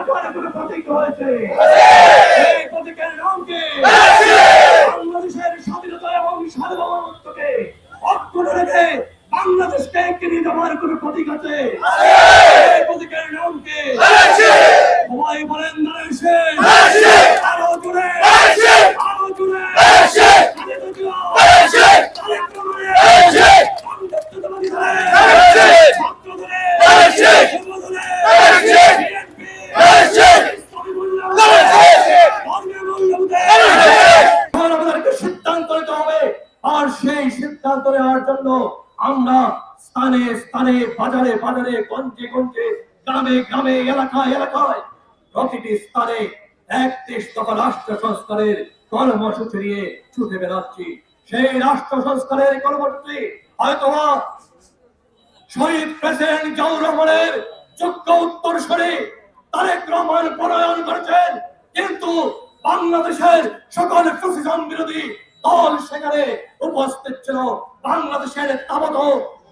আবার কোনো প্রতীক হয়েছে এই প্রতীকের নাম বাংলাদেশের স্বাধীনতা এবং সার্বভৌমত্বকে অক্ষুণ্ণ রেখে বাংলাদেশকে একটি নিয়ে যাওয়ার কোনো প্রতীক আছে। প্রতীকের নাম কি সিদ্ধান্ত নেওয়ার জন্য আমরা স্থানে স্থানে, বাজারে বাজারে, গঞ্জে গঞ্জে, গ্রামে গ্রামে, এলাকায় এলাকায় প্রতিটি স্থানে একত্রিশ দফা রাষ্ট্র সংস্কারের কর্মসূচি নিয়ে ছুটে বেড়াচ্ছি। সেই রাষ্ট্র সংস্কারের কর্মসূচি হয়তোবা শহীদ প্রেসিডেন্ট জিয়াউর রহমানের যোগ্য উত্তরসূরি তারেক রহমান প্রণয়ন করেছেন, কিন্তু বাংলাদেশের সকল ফ্যাসিজম বিরোধী দল সেখানে উপস্থিত ছিল বাংলাদেশের তাবত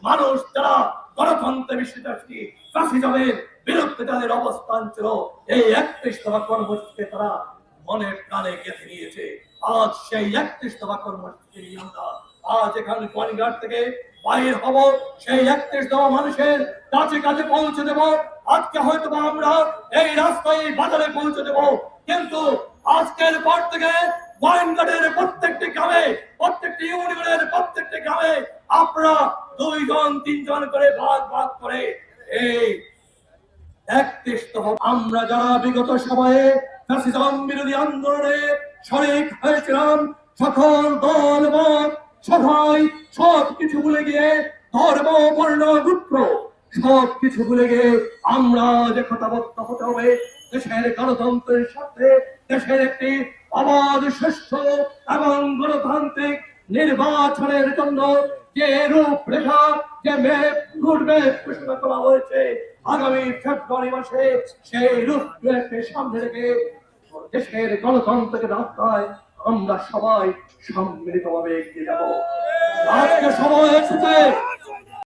মানুষ যারা গণতন্ত্রে বিশ্বাসী ফ্যাসিজমের বিরুদ্ধে যাদের অবস্থান ছিল, এই একত্রিশ দফা কর্মসূচিতে তারা মনে প্রাণে গেঁথে নিয়েছে। আজ সেই একত্রিশ দফা কর্মসূচি আমরা আজ এখানে কোয়ালিঘাট থেকে বাইর হব। সেই একত্রিশ দফা মানুষের কাছে কাছে পৌঁছে দেব। আজকে হয়তো আমরা এই রাস্তায় বাজারে পৌঁছে দেব। কিন্তু আজকের পর থেকে গোয়েন্দাদের প্রত্যেকটি গ্রামে, প্রত্যেকটি ইউনিয়নের প্রত্যেকটি গ্রামে আপনারা দুইজন, তিনজন করে ভাগ ভাগ করে এই একত্রিশ আমরা যারা বিগত সময়ে ফ্যাসিজম বিরোধী আন্দোলনে হয়েছিলাম, সকল দল সব কিছু ভুলে গিয়ে ধর্ম, বর্ণ গুত্র সব কিছু ভুলে গিয়ে আমরা যে কথাবদ্ধ হতে হবে, দেশের গণতন্ত্রের সাথে দেশের একটি অবাধ সুস্থ এবং গণতান্ত্রিক নির্বাচনের জন্য যে রূপরেখা, যে ম্যাপ রুটম্যাপ ঘোষণা করা হয়েছে আগামী ফেব্রুয়ারি মাসে সেই রূপরেখাকে সামনে রেখে দেশের গণতন্ত্রকে রাস্তায় আমরা সবাই সম্মিলিতভাবে এগিয়ে যাব। আজকে সময় এসেছে